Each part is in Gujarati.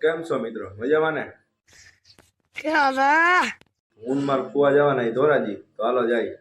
કેમ છો મિત્રો? મજામાં ને? ક્યાં હું માર કુવા જવાના ધોરાજી. તો હાલો જાય.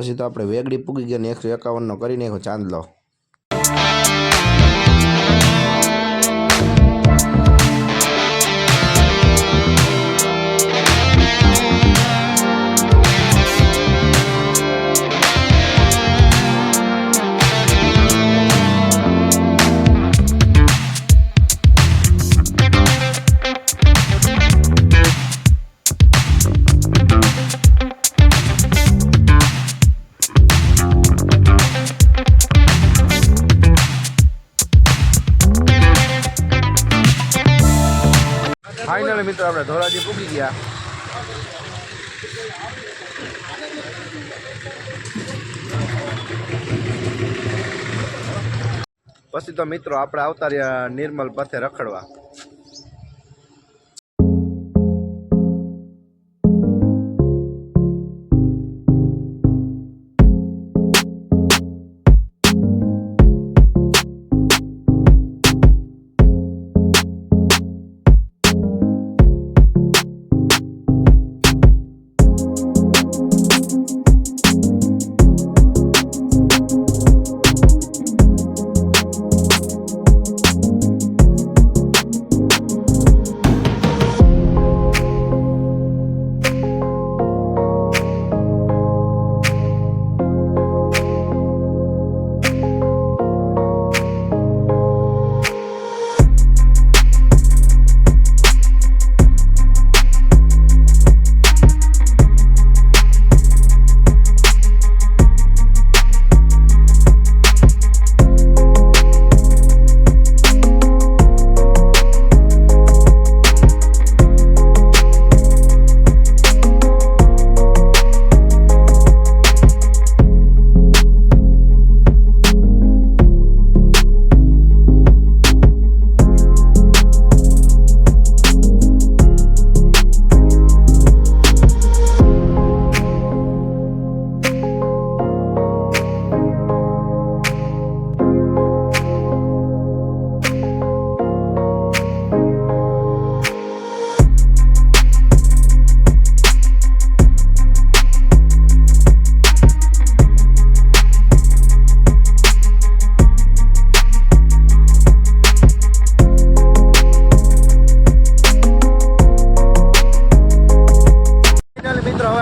પછી તો આપણે વેગડી પૂગી ગયા ને એકસો એકાવનનો કરી નાખ્યો ચાંદલો ફાઇનલ મિત્રો, આપણે ધોરાજી પૂગી ગયા. પછી તો મિત્રો, આપણે આવતા રહ્યા નિર્મલ પથે રખડવા.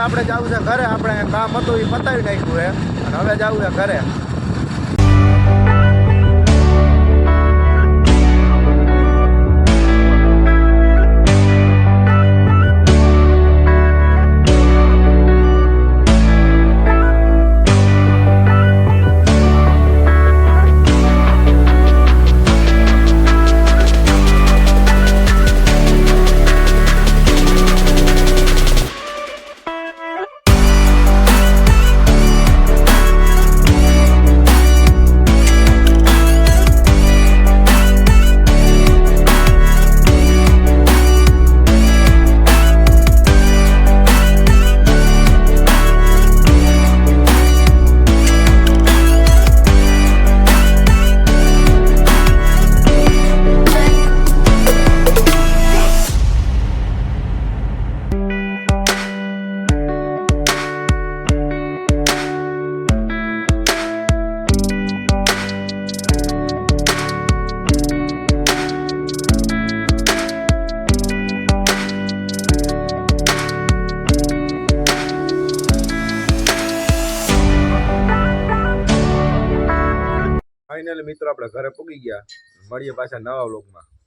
આપણે જવું છે ઘરે, આપણે કામ હતું એ પતાવી નાખ્યું છે. અને હવે જવું છે ઘરે. ફાઇનલી મિત્રો આપણે ઘરે પૂગી ગયા. મળીએ પાછા નવા વ્લોગમાં.